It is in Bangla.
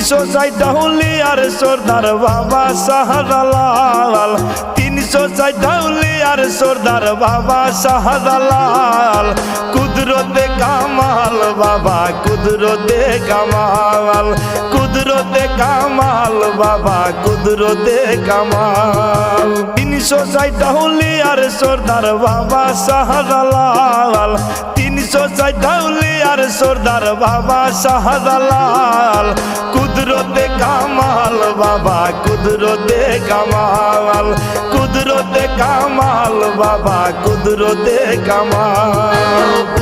তিনশো চাইটা হলি আর সর্দার বাবা শাহজালাল। তিনশো চাইটা হলি আর সর্দার বাবা শাহজালাল। কুদরতে কামাল, বাবা, কুদরতে কামাল। কুদরতে কামাল, বাবা, কুদরতে কামাল। তিনশো চাইটা হলি আর সর্দার বাবা শাহজালাল। তিনশো চাইটা হলি আর সর্দার বাবা শাহজালাল। কুদরতে কামাল বাবা কুদরতে কামাল। কুদরতে কামাল বাবা কুদরতে কামাল।